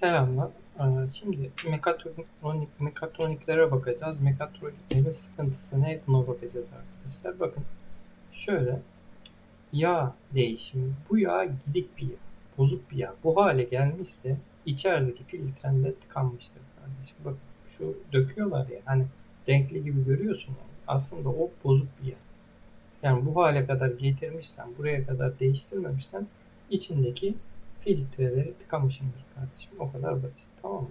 Selamlar. Ee, Şimdi mekatronik, mekatroniklere bakacağız. Mekatroniklerin sıkıntısı ne? Buna bakacağız arkadaşlar. Bakın şöyle yağ değişimi. Bu yağ gidik bir yağ. Bozuk bir yağ. Bu hale gelmişse içerideki filtrende tıkanmıştır kardeşim. Bakın şu döküyorlar ya hani renkli gibi görüyorsun yani. Aslında o bozuk bir yağ. Yani bu hale kadar getirmişsen, buraya kadar değiştirmemişsen içindeki filtreleri tıkamışımdır kardeşim. O kadar basit. Tamam mı?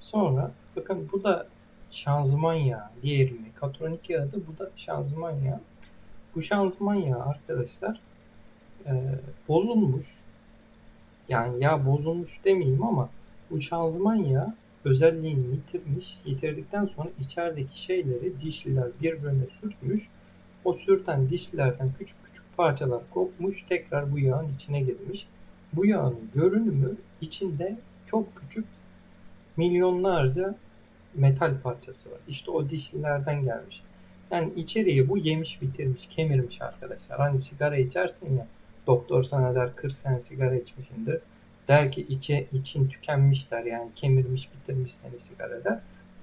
Sonra bakın bu da şanzıman yağı. Diğeri mekatronik yağı da bu da şanzıman yağı. Bu şanzıman yağı arkadaşlar e, bozulmuş. Yani yağ bozulmuş demeyeyim ama bu şanzıman yağı özelliğini yitirmiş. Yitirdikten sonra içerideki şeyleri dişliler birbirine sürtmüş. O sürten dişlilerden küçük küçük parçalar kopmuş. Tekrar bu yağın içine girmiş. Bu yağın görünümü içinde çok küçük milyonlarca metal parçası var. İşte o dişlilerden gelmiş. Yani içeriği bu yemiş bitirmiş, kemirmiş arkadaşlar. Hani sigara içersin ya, doktor sana der 40 sene sigara içmişindir. Der ki içe, için tükenmiş der yani kemirmiş bitirmiş seni sigara der.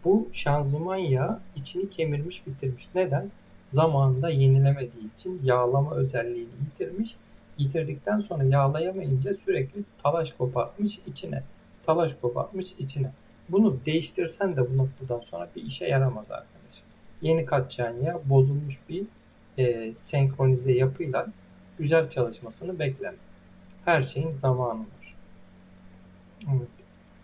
Bu şanzıman yağı içini kemirmiş bitirmiş. Neden? Zamanında yenilemediği için yağlama özelliğini yitirmiş. Yitirdikten sonra yağlayamayınca sürekli talaş kopartmış içine. Talaş kopartmış içine. Bunu değiştirsen de bu noktadan sonra bir işe yaramaz arkadaşım. Yeni katacağın yağ bozulmuş bir e, senkronize yapıyla güzel çalışmasını bekleme. Her şeyin zamanı var. Evet.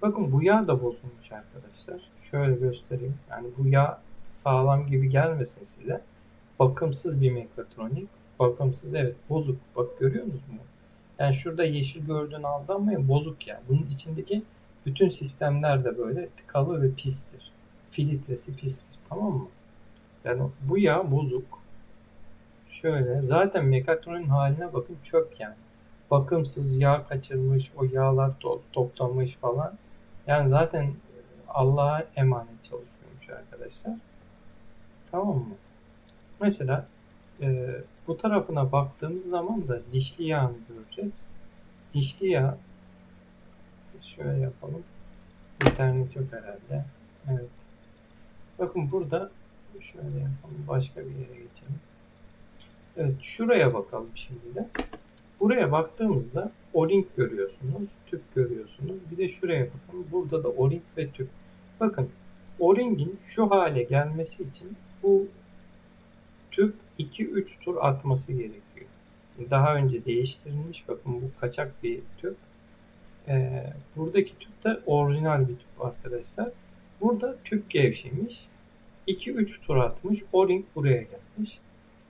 Bakın bu yağ da bozulmuş arkadaşlar. Şöyle göstereyim. Yani bu yağ sağlam gibi gelmesin size. Bakımsız bir mekatronik. Bakımsız evet bozuk. Bak görüyor musunuz mu? Yani şurada yeşil gördüğün aldanmayın bozuk yani. Bunun içindeki bütün sistemler de böyle tıkalı ve pistir. Filtresi pistir. Tamam mı? Yani bu yağ bozuk. Şöyle zaten mekatronin haline bakın çöp yani. Bakımsız yağ kaçırmış, o yağlar to- toplamış falan. Yani zaten Allah'a emanet çalışıyormuş arkadaşlar. Tamam mı? Mesela e, bu tarafına baktığımız zaman da dişli yağını göreceğiz. Dişli yağ şöyle yapalım. İnternet yok herhalde. Evet. Bakın burada şöyle yapalım. Başka bir yere geçelim. Evet şuraya bakalım şimdi de. Buraya baktığımızda O-ring görüyorsunuz. Tüp görüyorsunuz. Bir de şuraya bakalım. Burada da O-ring ve tüp. Bakın O-ring'in şu hale gelmesi için bu tüp 2-3 tur atması gerekiyor. Daha önce değiştirilmiş. Bakın bu kaçak bir tüp. Ee, buradaki tüp de orijinal bir tüp arkadaşlar. Burada tüp gevşemiş. 2-3 tur atmış. O-ring buraya gelmiş.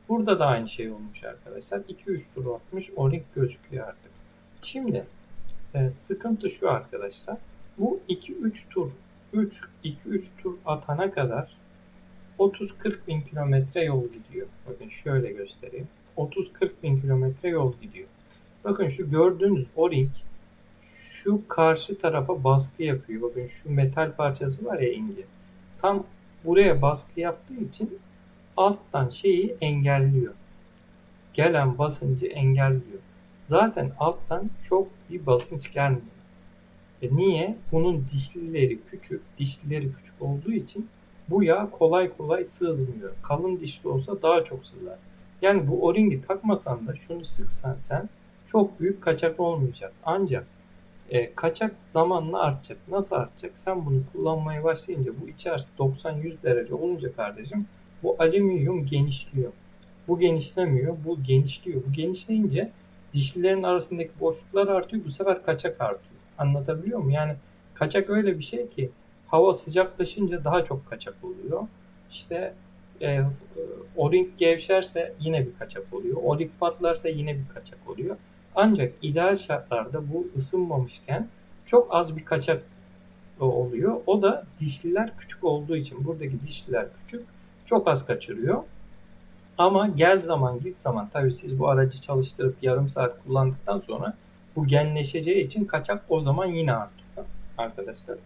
Burada da aynı şey olmuş arkadaşlar. 2-3 tur atmış. O-ring gözüküyor artık. Şimdi e, sıkıntı şu arkadaşlar. Bu 2-3 tur 3 2-3 tur atana kadar 30-40 bin kilometre yol gidiyor. Bakın şöyle göstereyim. 30-40 bin kilometre yol gidiyor. Bakın şu gördüğünüz O-ring şu karşı tarafa baskı yapıyor. Bakın şu metal parçası var ya ince. Tam buraya baskı yaptığı için alttan şeyi engelliyor. Gelen basıncı engelliyor. Zaten alttan çok bir basınç gelmiyor. E niye? Bunun dişlileri küçük. Dişlileri küçük olduğu için bu yağ kolay kolay sızmıyor. Kalın dişli olsa daha çok sızar. Yani bu o-ringi takmasan da şunu sıksan sen çok büyük kaçak olmayacak. Ancak e, kaçak zamanla artacak. Nasıl artacak? Sen bunu kullanmaya başlayınca bu içerisi 90-100 derece olunca kardeşim bu alüminyum genişliyor. Bu genişlemiyor, bu genişliyor. Bu genişleyince dişlilerin arasındaki boşluklar artıyor. Bu sefer kaçak artıyor. Anlatabiliyor muyum? Yani kaçak öyle bir şey ki hava sıcaklaşınca daha çok kaçak oluyor. İşte e, o-ring gevşerse yine bir kaçak oluyor. O-ring patlarsa yine bir kaçak oluyor. Ancak ideal şartlarda bu ısınmamışken çok az bir kaçak oluyor. O da dişliler küçük olduğu için buradaki dişliler küçük çok az kaçırıyor. Ama gel zaman git zaman tabii siz bu aracı çalıştırıp yarım saat kullandıktan sonra bu genleşeceği için kaçak o zaman yine artıyor arkadaşlar.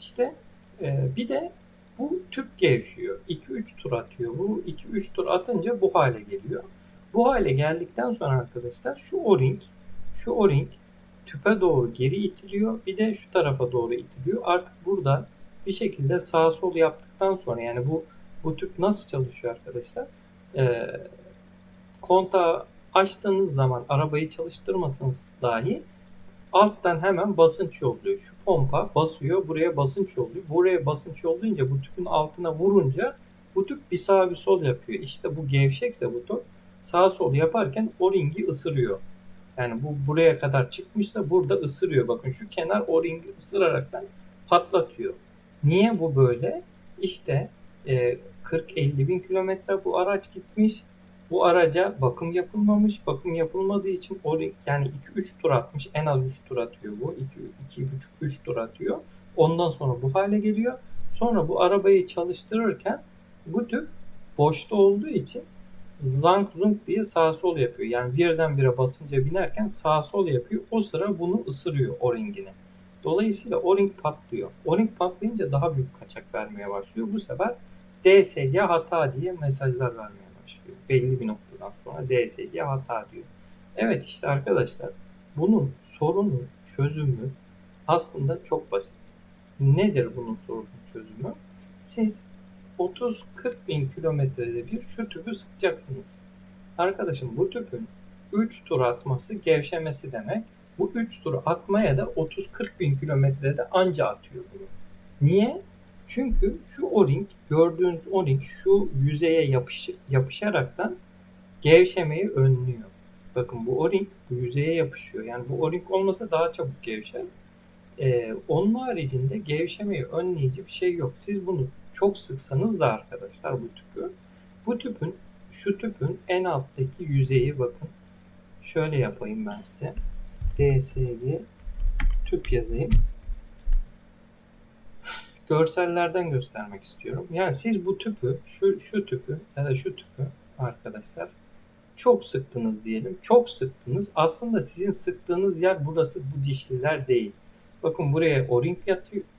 İşte e, bir de bu tüp gevşiyor. 2-3 tur atıyor. Bu 2-3 tur atınca bu hale geliyor. Bu hale geldikten sonra arkadaşlar şu o-ring şu o-ring tüpe doğru geri itiliyor. Bir de şu tarafa doğru itiliyor. Artık burada bir şekilde sağ sol yaptıktan sonra yani bu bu tüp nasıl çalışıyor arkadaşlar? Ee, kontağı açtığınız zaman arabayı çalıştırmasanız dahi alttan hemen basınç yolluyor. Şu pompa basıyor, buraya basınç yolluyor. Buraya basınç yollayınca bu tüpün altına vurunca bu tüp bir sağ bir sol yapıyor. İşte bu gevşekse bu tüp sağ sol yaparken o ringi ısırıyor. Yani bu buraya kadar çıkmışsa burada ısırıyor. Bakın şu kenar o ringi ısıraraktan patlatıyor. Niye bu böyle? İşte e, 40-50 bin kilometre bu araç gitmiş. Bu araca bakım yapılmamış. Bakım yapılmadığı için o yani 2-3 tur atmış. En az 3 tur atıyor bu. 2-2,5-3 tur atıyor. Ondan sonra bu hale geliyor. Sonra bu arabayı çalıştırırken bu tüp boşta olduğu için zank zunk diye sağ sol yapıyor. Yani birdenbire basınca binerken sağ sol yapıyor. O sıra bunu ısırıyor o ringini. Dolayısıyla o ring patlıyor. O ring patlayınca daha büyük kaçak vermeye başlıyor. Bu sefer DSG hata diye mesajlar vermeye başlıyor. Belli bir noktadan sonra DSG hata diyor. Evet işte arkadaşlar bunun sorunun çözümü aslında çok basit. Nedir bunun sorunun çözümü? Siz 30-40 bin kilometrede bir şu tüpü sıkacaksınız. Arkadaşım bu tüpün 3 tur atması gevşemesi demek. Bu 3 tur atmaya da 30-40 bin kilometrede anca atıyor bunu. Niye? Çünkü şu o-ring, gördüğünüz o-ring şu yüzeye yapış, yapışaraktan gevşemeyi önlüyor. Bakın bu o-ring bu yüzeye yapışıyor. Yani bu o-ring olmasa daha çabuk gevşer. Ee, onun haricinde gevşemeyi önleyici bir şey yok. Siz bunu çok sıksanız da arkadaşlar bu tüpü, bu tüpün şu tüpün en alttaki yüzeyi bakın. Şöyle yapayım ben size. DSG tüp yazayım. Görsellerden göstermek istiyorum. Yani siz bu tüpü, şu, şu tüpü ya da şu tüpü arkadaşlar çok sıktınız diyelim. Çok sıktınız. Aslında sizin sıktığınız yer burası bu dişliler değil. Bakın buraya o-ring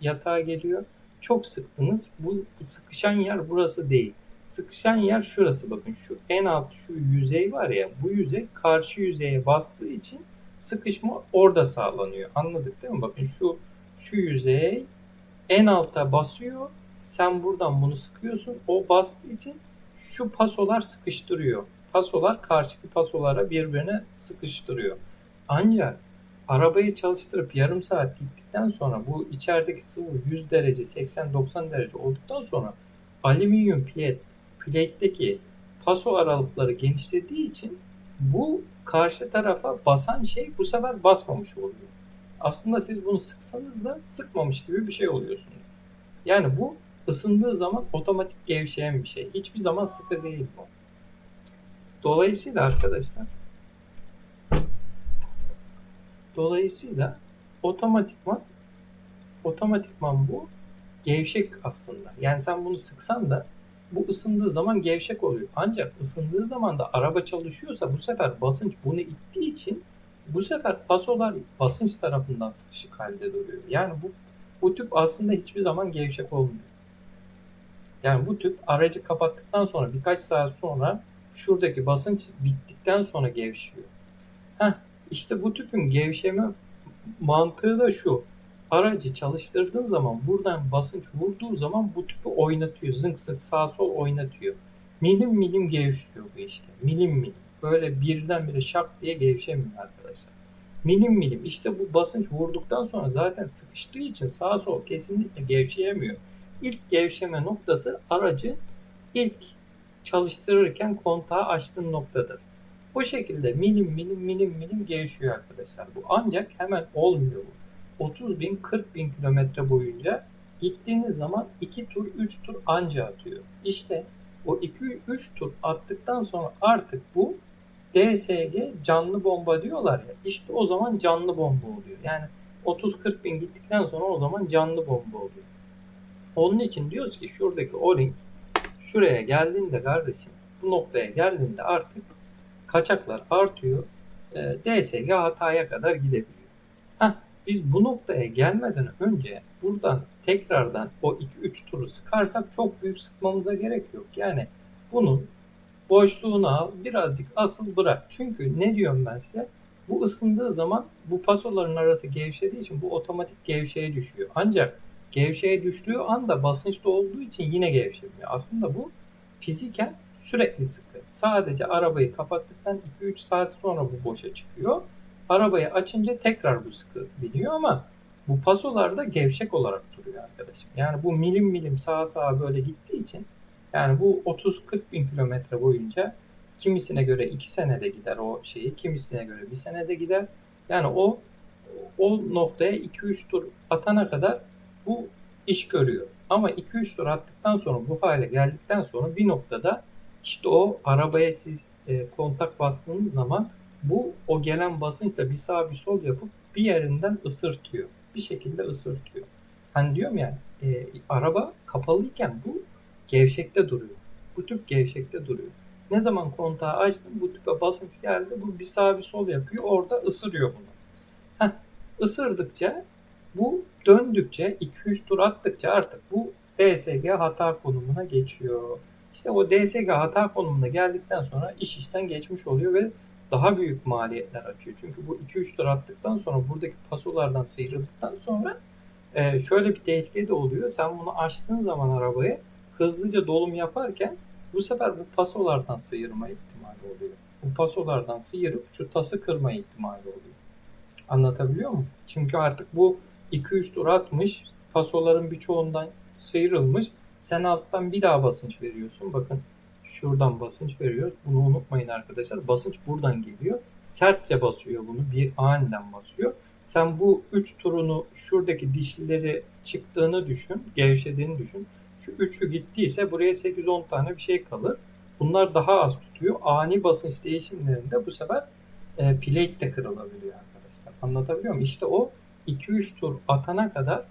yatağı geliyor. Çok sıktınız. Bu, bu sıkışan yer burası değil. Sıkışan yer şurası bakın. Şu en alt şu yüzey var ya bu yüzey karşı yüzeye bastığı için sıkışma orada sağlanıyor. Anladık değil mi? Bakın şu şu yüzey en alta basıyor. Sen buradan bunu sıkıyorsun. O bastığı için şu pasolar sıkıştırıyor. Pasolar karşıki pasolara birbirine sıkıştırıyor. Ancak arabayı çalıştırıp yarım saat gittikten sonra bu içerideki sıvı 100 derece 80-90 derece olduktan sonra alüminyum plate plate'deki paso aralıkları genişlediği için bu karşı tarafa basan şey bu sefer basmamış oluyor. Aslında siz bunu sıksanız da sıkmamış gibi bir şey oluyorsunuz. Yani bu ısındığı zaman otomatik gevşeyen bir şey. Hiçbir zaman sıkı değil bu. Dolayısıyla arkadaşlar Dolayısıyla otomatikman otomatikman bu gevşek aslında. Yani sen bunu sıksan da bu ısındığı zaman gevşek oluyor. Ancak ısındığı zaman da araba çalışıyorsa bu sefer basınç bunu ittiği için bu sefer pasolar basınç tarafından sıkışık halde duruyor. Yani bu bu tüp aslında hiçbir zaman gevşek olmuyor. Yani bu tüp aracı kapattıktan sonra birkaç saat sonra şuradaki basınç bittikten sonra gevşiyor. Heh, işte bu tüpün gevşeme mantığı da şu. Aracı çalıştırdığın zaman buradan basınç vurduğu zaman bu tüpü oynatıyor. Zınk zınk sağ sol oynatıyor. Milim milim gevşiyor bu işte. Milim milim. Böyle birdenbire şak diye gevşemiyor arkadaşlar. Milim milim. İşte bu basınç vurduktan sonra zaten sıkıştığı için sağ sol kesinlikle gevşeyemiyor. İlk gevşeme noktası aracı ilk çalıştırırken kontağı açtığın noktadır. Bu şekilde milim milim milim milim gevşiyor arkadaşlar. Bu ancak hemen olmuyor bu. 30 bin 40 bin kilometre boyunca gittiğiniz zaman 2 tur 3 tur anca atıyor. İşte o 2-3 tur attıktan sonra artık bu DSG canlı bomba diyorlar ya. İşte o zaman canlı bomba oluyor. Yani 30-40 bin gittikten sonra o zaman canlı bomba oluyor. Onun için diyoruz ki şuradaki o-ring şuraya geldiğinde kardeşim bu noktaya geldiğinde artık kaçaklar artıyor. E, DSG hataya kadar gidebiliyor. Heh, biz bu noktaya gelmeden önce buradan tekrardan o 2-3 turu sıkarsak çok büyük sıkmamıza gerek yok. Yani bunun boşluğunu al birazcık asıl bırak. Çünkü ne diyorum ben size? Bu ısındığı zaman bu pasoların arası gevşediği için bu otomatik gevşeye düşüyor. Ancak gevşeye düştüğü anda basınçta olduğu için yine gevşemiyor. Aslında bu fiziken sürekli sıkı. Sadece arabayı kapattıktan 2-3 saat sonra bu boşa çıkıyor. Arabayı açınca tekrar bu sıkı biniyor ama bu pasolarda gevşek olarak duruyor arkadaşım. Yani bu milim milim sağa sağa böyle gittiği için yani bu 30-40 bin kilometre boyunca kimisine göre 2 senede gider o şeyi, kimisine göre 1 senede gider. Yani o o noktaya 2-3 tur atana kadar bu iş görüyor. Ama 2-3 tur attıktan sonra bu hale geldikten sonra bir noktada işte o arabaya siz e, kontak bastığınız zaman bu o gelen basınçla bir sağ bir sol yapıp bir yerinden ısırtıyor. Bir şekilde ısırtıyor. Hani diyorum ya e, araba kapalıyken bu gevşekte duruyor. Bu tüp gevşekte duruyor. Ne zaman kontağı açtım bu tüpe basınç geldi. Bu bir sağ bir sol yapıyor. Orada ısırıyor bunu. Heh, ısırdıkça bu döndükçe 2-3 tur attıkça artık bu DSG hata konumuna geçiyor. İşte o DSG hata konumuna geldikten sonra iş işten geçmiş oluyor ve daha büyük maliyetler açıyor. Çünkü bu 2-3 tur attıktan sonra buradaki pasolardan sıyrıldıktan sonra e, şöyle bir tehlike de oluyor. Sen bunu açtığın zaman arabayı hızlıca dolum yaparken bu sefer bu pasolardan sıyırma ihtimali oluyor. Bu pasolardan sıyırıp şu tası kırma ihtimali oluyor. Anlatabiliyor muyum? Çünkü artık bu 2-3 tur atmış, pasoların birçoğundan sıyrılmış. Sen alttan bir daha basınç veriyorsun. Bakın şuradan basınç veriyoruz. Bunu unutmayın arkadaşlar. Basınç buradan geliyor. Sertçe basıyor bunu. Bir aniden basıyor. Sen bu 3 turunu şuradaki dişlileri çıktığını düşün. Gevşediğini düşün. Şu 3'ü gittiyse buraya 8-10 tane bir şey kalır. Bunlar daha az tutuyor. Ani basınç değişimlerinde bu sefer e, plate de kırılabiliyor arkadaşlar. Anlatabiliyor muyum? İşte o 2-3 tur atana kadar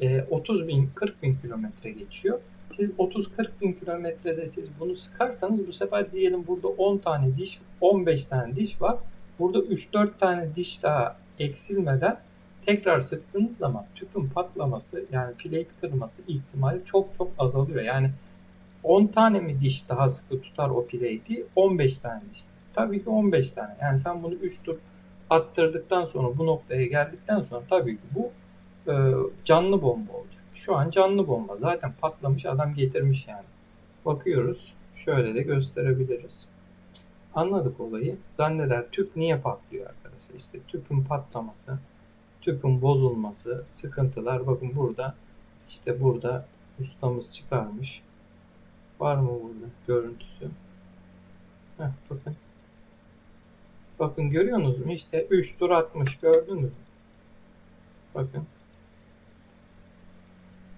e, 30 bin 40 bin kilometre geçiyor. Siz 30-40 bin kilometrede siz bunu sıkarsanız bu sefer diyelim burada 10 tane diş 15 tane diş var. Burada 3-4 tane diş daha eksilmeden tekrar sıktığınız zaman tüpün patlaması yani plate kırması ihtimali çok çok azalıyor. Yani 10 tane mi diş daha sıkı tutar o plate'i 15 tane diş. Tabii ki 15 tane. Yani sen bunu 3 tur attırdıktan sonra bu noktaya geldikten sonra tabii ki bu e, canlı bomba olacak. Şu an canlı bomba. Zaten patlamış adam getirmiş yani. Bakıyoruz. Şöyle de gösterebiliriz. Anladık olayı. Zanneder tüp niye patlıyor arkadaşlar? İşte tüpün patlaması, tüpün bozulması, sıkıntılar. Bakın burada işte burada ustamız çıkarmış. Var mı burada görüntüsü? Heh, bakın. Bakın görüyorsunuz mu? İşte 3 tur atmış gördünüz mü? Bakın.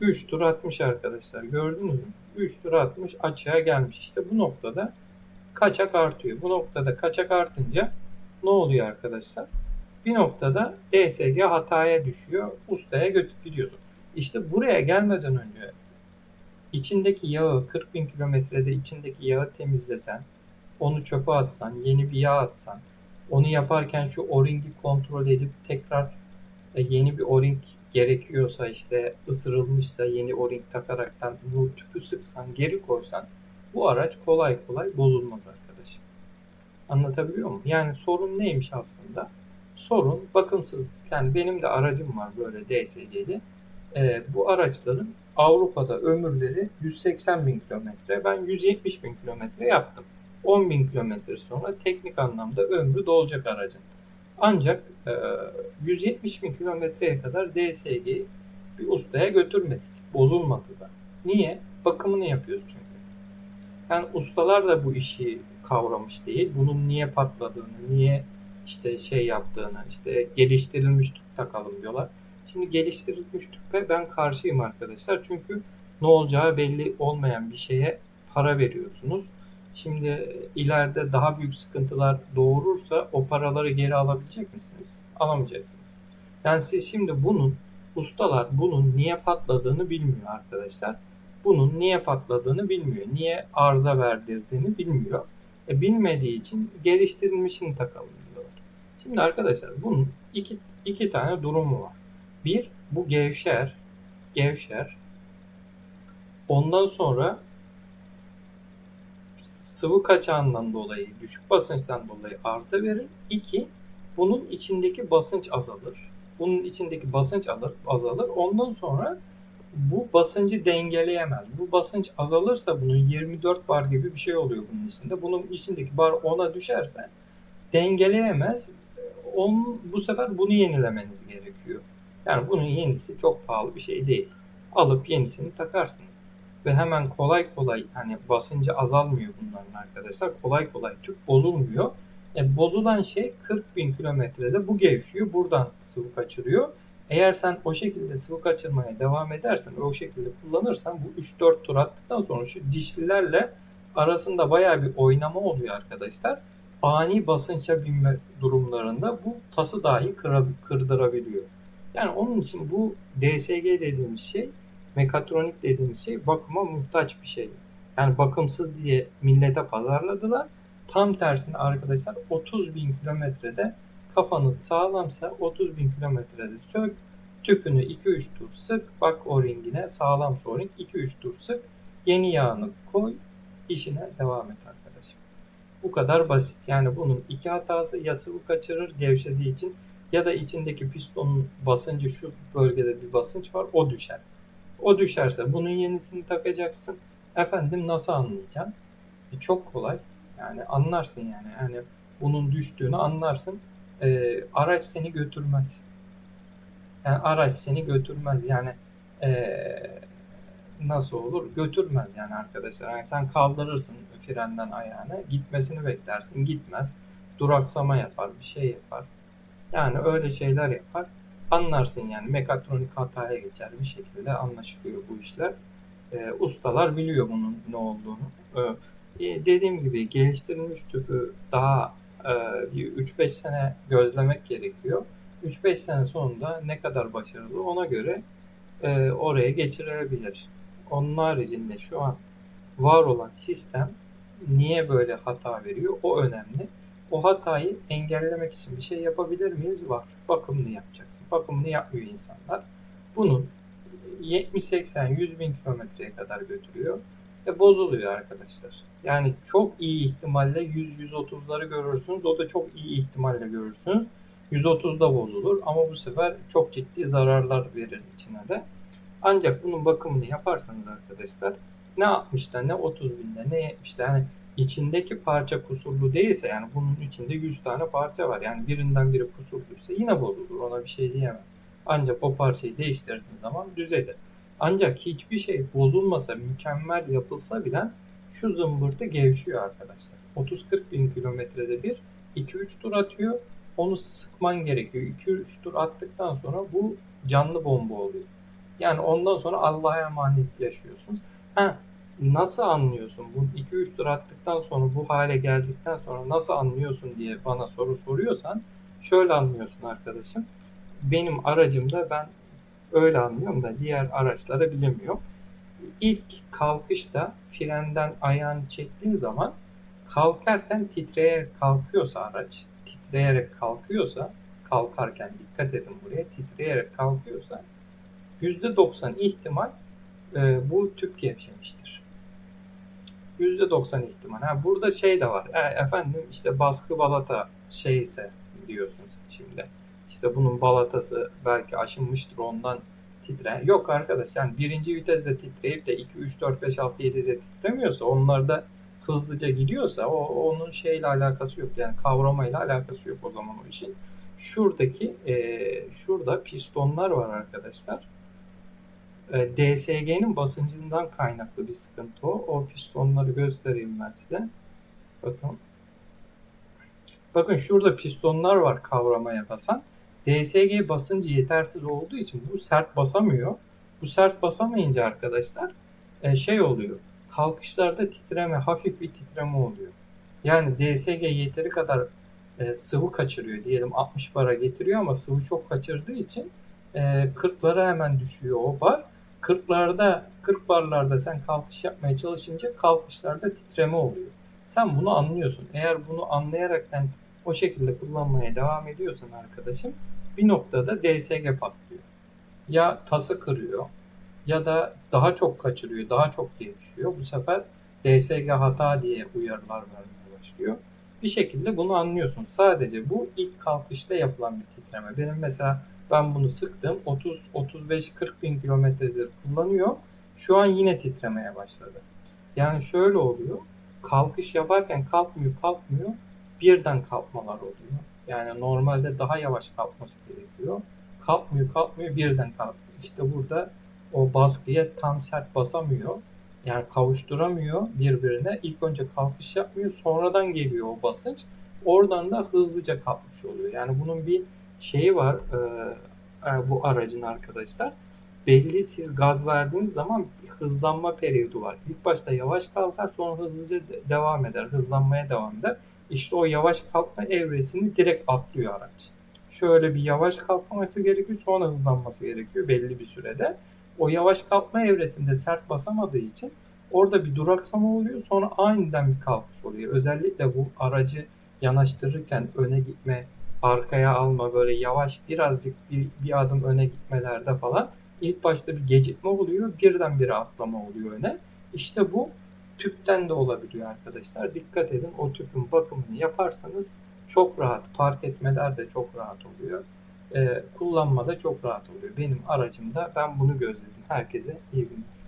3 tur atmış arkadaşlar. Gördünüz mü? 3 tur atmış açığa gelmiş. İşte bu noktada kaçak artıyor. Bu noktada kaçak artınca ne oluyor arkadaşlar? Bir noktada DSG hataya düşüyor. Ustaya götürüp gidiyorsun. İşte buraya gelmeden önce içindeki yağı 40 bin kilometrede içindeki yağı temizlesen, onu çöpe atsan, yeni bir yağ atsan, onu yaparken şu o-ringi kontrol edip tekrar e, yeni bir o-ring gerekiyorsa işte ısırılmışsa yeni o-ring takaraktan bu tüpü sıksan geri koysan bu araç kolay kolay bozulmaz arkadaşım. Anlatabiliyor muyum? Yani sorun neymiş aslında? Sorun bakımsızlık. Yani benim de aracım var böyle DSG'li. Ee, bu araçların Avrupa'da ömürleri 180 bin kilometre. Ben 170 bin kilometre yaptım. 10 bin kilometre sonra teknik anlamda ömrü dolacak aracın. Ancak e, 170 bin kilometreye kadar DSG'yi bir ustaya götürmedik. Bozulmadı da. Niye? Bakımını yapıyoruz çünkü. Yani ustalar da bu işi kavramış değil. Bunun niye patladığını, niye işte şey yaptığını, işte geliştirilmiş tüp takalım diyorlar. Şimdi geliştirilmiş tüpe ben karşıyım arkadaşlar. Çünkü ne olacağı belli olmayan bir şeye para veriyorsunuz. Şimdi ileride daha büyük sıkıntılar doğurursa o paraları geri alabilecek misiniz? Alamayacaksınız. Yani siz şimdi bunun ustalar bunun niye patladığını bilmiyor arkadaşlar. Bunun niye patladığını bilmiyor. Niye arıza verdirdiğini bilmiyor. E, bilmediği için geliştirilmişini takalım. Şimdi arkadaşlar bunun iki, iki tane durumu var. Bir, bu gevşer. Gevşer. Ondan sonra sıvı kaçağından dolayı, düşük basınçtan dolayı arıza verir. İki, bunun içindeki basınç azalır. Bunun içindeki basınç alır, azalır. Ondan sonra bu basıncı dengeleyemez. Bu basınç azalırsa bunun 24 bar gibi bir şey oluyor bunun içinde. Bunun içindeki bar 10'a düşerse dengeleyemez. Onun, bu sefer bunu yenilemeniz gerekiyor. Yani bunun yenisi çok pahalı bir şey değil. Alıp yenisini takarsınız. Ve hemen kolay kolay hani basıncı azalmıyor bunların arkadaşlar. Kolay kolay tüp bozulmuyor. E, bozulan şey 40 bin kilometrede bu gevşiyor. Buradan sıvı kaçırıyor. Eğer sen o şekilde sıvı kaçırmaya devam edersen, o şekilde kullanırsan bu 3-4 tur attıktan sonra şu dişlilerle arasında bayağı bir oynama oluyor arkadaşlar. Ani basınça binme durumlarında bu tası dahi kıra- kırdırabiliyor. Yani onun için bu DSG dediğimiz şey, mekatronik dediğimiz şey bakıma muhtaç bir şey. Yani bakımsız diye millete pazarladılar. Tam tersine arkadaşlar 30 bin kilometrede kafanız sağlamsa 30 bin kilometrede sök, tüpünü 2-3 tur sık, bak o ringine sağlamsa o ring 2-3 tur sık, yeni yağını koy, işine devam et. Bu kadar basit. Yani bunun iki hatası ya sıvı kaçırır gevşediği için ya da içindeki pistonun basıncı şu bölgede bir basınç var o düşer. O düşerse bunun yenisini takacaksın. Efendim nasıl anlayacaksın? E, çok kolay. Yani anlarsın yani. Yani bunun düştüğünü anlarsın. E, araç seni götürmez. Yani araç seni götürmez. Yani e, nasıl olur? Götürmez yani arkadaşlar. Yani sen kaldırırsın frenden ayağını. Gitmesini beklersin. Gitmez. Duraksama yapar. Bir şey yapar. Yani öyle şeyler yapar. Anlarsın yani mekatronik hataya geçer bir şekilde anlaşılıyor bu işler. E, ustalar biliyor bunun ne olduğunu. E, dediğim gibi geliştirilmiş tüpü daha e, bir 3-5 sene gözlemek gerekiyor. 3-5 sene sonunda ne kadar başarılı ona göre e, oraya geçirilebilir. Onun haricinde şu an var olan sistem niye böyle hata veriyor o önemli. O hatayı engellemek için bir şey yapabilir miyiz? Var. Bakımını yapacaksın. Bakımını yapmıyor insanlar. Bunun 70-80-100 bin kilometreye kadar götürüyor ve bozuluyor arkadaşlar. Yani çok iyi ihtimalle 100-130'ları görürsünüz. O da çok iyi ihtimalle görürsünüz. 130'da bozulur ama bu sefer çok ciddi zararlar verir içine de. Ancak bunun bakımını yaparsanız arkadaşlar ne 60'da ne 30 binde ne 70'de yani içindeki parça kusurlu değilse yani bunun içinde 100 tane parça var. Yani birinden biri kusurluysa yine bozulur. Ona bir şey diyemem. Ancak o parçayı değiştirdiğin zaman düzelir. Ancak hiçbir şey bozulmasa, mükemmel yapılsa bile şu zımbırtı gevşiyor arkadaşlar. 30-40 bin kilometrede bir 2-3 tur atıyor. Onu sıkman gerekiyor. 2-3 tur attıktan sonra bu canlı bomba oluyor. Yani ondan sonra Allah'a emanet yaşıyorsunuz. Ha, nasıl anlıyorsun? Bu 2-3 tur attıktan sonra bu hale geldikten sonra nasıl anlıyorsun diye bana soru soruyorsan şöyle anlıyorsun arkadaşım. Benim aracımda ben öyle anlıyorum da diğer araçlara bilemiyorum. İlk kalkışta frenden ayağını çektiğin zaman kalkarken titreyerek kalkıyorsa araç, titreyerek kalkıyorsa, kalkarken dikkat edin buraya, titreyerek kalkıyorsa %90 ihtimal e, bu tüp gevşemiştir. %90 ihtimal. Ha, burada şey de var. E, efendim işte baskı balata şeyse diyorsun sen şimdi. İşte bunun balatası belki aşınmıştır ondan titreyen. Yok arkadaş yani birinci viteste titreyip de 2, 3, 4, 5, 6, 7'de titremiyorsa onlarda hızlıca gidiyorsa o onun şeyle alakası yok. Yani kavramayla alakası yok o zaman o işin. Şuradaki e, şurada pistonlar var arkadaşlar. E, DSG'nin basıncından kaynaklı bir sıkıntı o. O pistonları göstereyim ben size. Bakın. Bakın şurada pistonlar var kavramaya basan. DSG basıncı yetersiz olduğu için bu sert basamıyor. Bu sert basamayınca arkadaşlar e, şey oluyor. Kalkışlarda titreme, hafif bir titreme oluyor. Yani DSG yeteri kadar e, sıvı kaçırıyor. Diyelim 60 bara getiriyor ama sıvı çok kaçırdığı için e, 40'lara hemen düşüyor o bar. 40'larda 40 barlarda sen kalkış yapmaya çalışınca kalkışlarda titreme oluyor. Sen bunu anlıyorsun. Eğer bunu anlayaraktan o şekilde kullanmaya devam ediyorsan arkadaşım bir noktada DSG patlıyor. Ya tası kırıyor ya da daha çok kaçırıyor, daha çok gevşiyor. Bu sefer DSG hata diye uyarılar vermeye başlıyor. Bir şekilde bunu anlıyorsun. Sadece bu ilk kalkışta yapılan bir titreme. Benim mesela ben bunu sıktım. 30 35 40 bin kilometredir kullanıyor. Şu an yine titremeye başladı. Yani şöyle oluyor. Kalkış yaparken kalkmıyor, kalkmıyor. Birden kalkmalar oluyor. Yani normalde daha yavaş kalkması gerekiyor. Kalkmıyor, kalkmıyor, birden kalkıyor. İşte burada o baskıya tam sert basamıyor. Yani kavuşturamıyor birbirine. İlk önce kalkış yapmıyor, sonradan geliyor o basınç. Oradan da hızlıca kalkmış oluyor. Yani bunun bir şeyi var e, e, bu aracın arkadaşlar. Belli siz gaz verdiğiniz zaman hızlanma periyodu var. İlk başta yavaş kalkar sonra hızlıca de- devam eder. Hızlanmaya devam eder. İşte o yavaş kalkma evresini direkt atlıyor araç. Şöyle bir yavaş kalkması gerekiyor sonra hızlanması gerekiyor belli bir sürede. O yavaş kalkma evresinde sert basamadığı için orada bir duraksama oluyor sonra aniden bir kalkış oluyor. Özellikle bu aracı yanaştırırken öne gitme, arkaya alma böyle yavaş birazcık bir, bir adım öne gitmelerde falan ilk başta bir gecikme oluyor birdenbire atlama oluyor öne. İşte bu tüpten de olabiliyor arkadaşlar. Dikkat edin o tüpün bakımını yaparsanız çok rahat park etmeler de çok rahat oluyor. Ee, kullanmada çok rahat oluyor. Benim aracımda ben bunu gözledim. Herkese iyi günler.